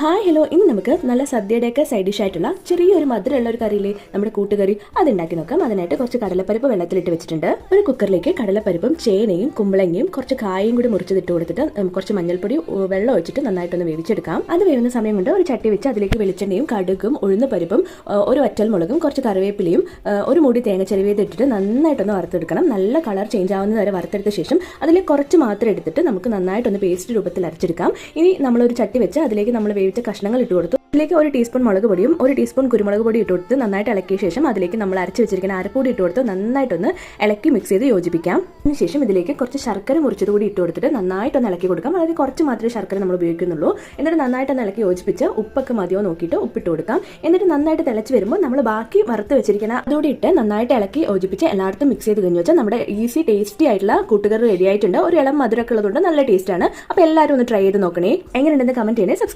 Hi hello ഇന്ന് നമുക്ക് നല്ല സദ്യയുടെയൊക്കെ സൈഡ് ഡിഷ് ആയിട്ടുള്ള ചെറിയൊരു മധുരമുള്ള ഒരു കറിയില്ലേ നമ്മുടെ കൂട്ടുകറി അത് ഉണ്ടാക്കി നോക്കാം. അതിനായിട്ട് കുറച്ച് കടലപ്പരിപ്പ് വെള്ളത്തിലിട്ട് വെച്ചിട്ടുണ്ട്. ഒരു കുക്കറിലേക്ക് കടലപ്പരിപ്പും ചേനയും കുമ്പളങ്ങയും കുറച്ച് കായും കൂടി മുറിച്ചതിട്ട് കൊടുത്തിട്ട് കുറച്ച് മഞ്ഞൾപ്പൊടി വെള്ളം ഒഴിച്ചിട്ട് നന്നായിട്ടൊന്ന് വേവിച്ചെടുക്കാം. അത് വേവുന്ന സമയം കൊണ്ട് ഒരു ചട്ടി വെച്ച് അതിലേക്ക് വെളിച്ചെണ്ണയും കടുകും ഉഴുന്ന പരിപ്പും ഒരു ഒറ്റൽ മുളകും കുറച്ച് കറിവേപ്പിലയും ഒരു മുടി തേങ്ങ ചെരുവേത് ഇട്ടിട്ട് നന്നായിട്ടൊന്ന് വറുത്തെടുക്കണം. നല്ല കളർ ചേഞ്ച് ആവുന്നത് വരെ വറുത്തെടുത്ത ശേഷം അതിലേക്ക് കുറച്ച് മാത്രം എടുത്തിട്ട് നമുക്ക് നന്നായിട്ടൊന്ന് പേസ്റ്റ് രൂപത്തിൽ അരച്ചെടുക്കാം. ഇനി നമ്മളൊരു ചട്ടി വെച്ച് അതിലേക്ക് നമ്മൾ വേവിച്ച കഷ്ണങ്ങൾ ഇട്ട് കൊടുത്തു. അതിലേക്ക് ഒരു ടീസ്പൂൺ മുളക് പൊടിയും ഒരു ടീസ്പൂൺ കുരുമുളക് പൊടി ഇട്ട് കൊടുത്ത് നന്നായിട്ട് ഇളക്കിയ ശേഷം അതിലേക്ക് നമ്മൾ അരച്ച് വെച്ചിരിക്കുന്ന അരപ്പൊടി ഇട്ട് കൊടുത്ത് നന്നായിട്ടൊന്ന് ഇളക്കി മിക്സ് ചെയ്ത് യോജിപ്പിക്കാം. അതിനുശേഷം ഇതിലേക്ക് കുറച്ച് ശർക്കര മുറിച്ചത് കൂടി ഇട്ട് കൊടുത്തിട്ട് നന്നായിട്ടൊന്ന് ഇളക്കി കൊടുക്കാം. വളരെ കുറച്ച് മാത്രമേ ശർക്കര നമ്മൾ ഉപയോഗിക്കുന്നുള്ളൂ. എന്നിട്ട് നന്നായിട്ടൊന്ന് ഇളക്കി യോജിപ്പിച്ച് ഉപ്പൊക്കെ മതിയോ നോക്കിയിട്ട് ഉപ്പിട്ട് കൊടുക്കാം. എന്നിട്ട് നന്നായിട്ട് തിളച്ച് വരുമ്പോൾ നമ്മൾ ബാക്കി വറുത്ത് വെച്ചിരിക്കുന്ന അതുകൂടി ഇട്ട് നന്നായിട്ട് ഇളക്കി യോജിപ്പിച്ച് എല്ലായിടത്തും മിക്സ് ചെയ്ത് കഴിഞ്ഞു വെച്ചാൽ നമ്മുടെ ഈസി ടേസ്റ്റി ആയിട്ടുള്ള കൂട്ടുകറി റെഡി ആയിട്ടുണ്ട്. ഒരു ഇളം മധുരമൊക്കെ ഉള്ളതുകൊണ്ട് നല്ല ടേസ്റ്റാണ് അപ്പോൾ എല്ലാവരും ഒന്ന് ട്രൈ ചെയ്ത് നോക്കണേ. എങ്ങനെയുണ്ടെന്ന് കമന്റ് ചെയ്യണേ.